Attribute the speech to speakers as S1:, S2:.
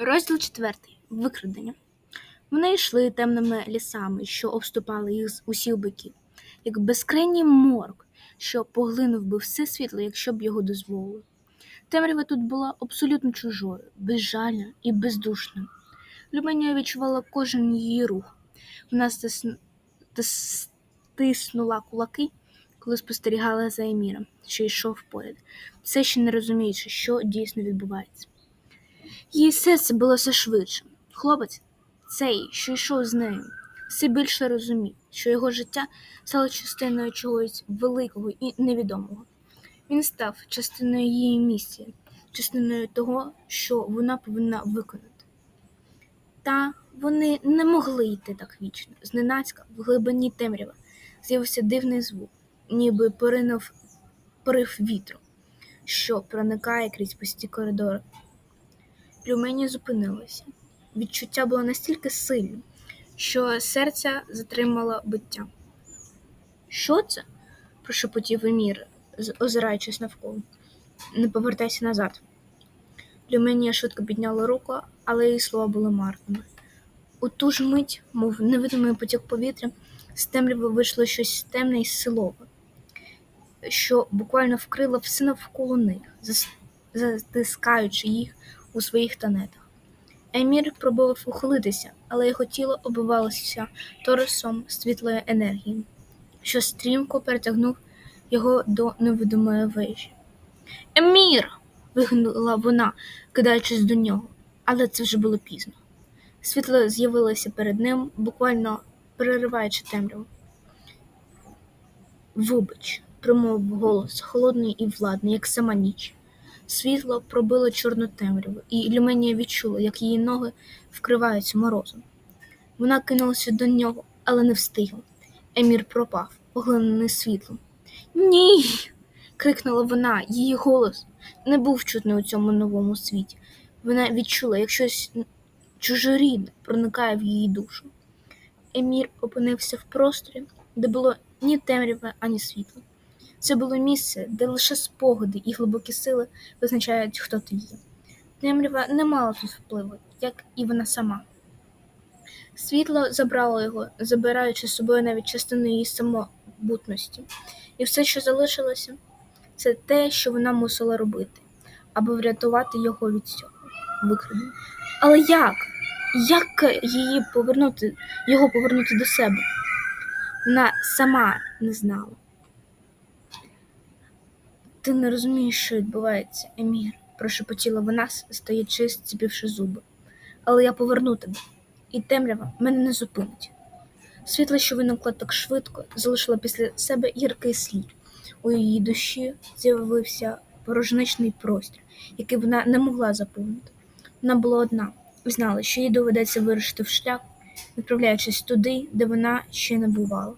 S1: Розділ четвертий. Викрадення. Вони йшли темними лісами, що обступали їх з усіх боків, як безкрайній морок, що поглинув би все світло, якщо б його дозволили. Темрява тут була абсолютно чужою, безжальною і бездушною. Люменя відчувала кожен її рух. Вона стисн... стиснула кулаки, коли спостерігала за Еміром, що йшов поряд, все ще не розуміючи, що дійсно відбувається. Її серце було все швидше. Хлопець, цей, що йшов з нею, все більше розумів, що його життя стало частиною чогось великого і невідомого. Він став частиною її місії, частиною того, що вона повинна виконати. Та вони не могли йти так вічно. Зненацька, в глибині темрява, з'явився дивний звук, ніби поринув порив вітру, що проникає крізь пусті коридори. Люмені зупинилося. Відчуття було настільки сильним, що серце затримало биття. Що це? прошепотів Емір, озираючись навколо. Не повертайся назад. Люменія швидко підняла руку, але її слова були марними. У ту ж мить, мов невидимий потік повітря, з темряви вийшло щось темне і силове, що буквально вкрило все навколо них, затискаючи їх у своїх танетах. Емір пробував ухилитися, але його тіло оббивалося торисом світлої енергії, що стрімко перетягнув його до невидимої вежі. Емір. вигукнула вона, кидаючись до нього, але це вже було пізно. Світло з'явилося перед ним, буквально перериваючи темряву. Вибач, промовив голос, холодний і владний, як сама ніч. Світло пробило чорну темряву, і Люменія відчула, як її ноги вкриваються морозом. Вона кинулася до нього, але не встигла. Емір пропав, поглинений світлом. Ні. крикнула вона, її голос не був чутний у цьому новому світі. Вона відчула, як щось чужорідне проникає в її душу. Емір опинився в просторі, де було ні темряви, ані світла. Це було місце, де лише спогади і глибокі сили визначають, хто ти є. Темрява не мала тут впливу, як і вона сама. Світло забрало його, забираючи з собою навіть частину її самобутності. І все, що залишилося, це те, що вона мусила робити, аби врятувати його від цього викрадення. Але як? Як її повернути, його повернути до себе? Вона сама не знала. Ти не розумієш, що відбувається, Емір, прошепотіла вона, стоячи, зціпивши зуби. Але я поверну тебе, і темрява мене не зупинить. Світло, що виникло так швидко, залишило після себе гіркий слід. У її душі з'явився порожничний простір, який вона не могла заповнити. Вона була одна і знала, що їй доведеться вирушити в шлях, відправляючись туди, де вона ще не бувала.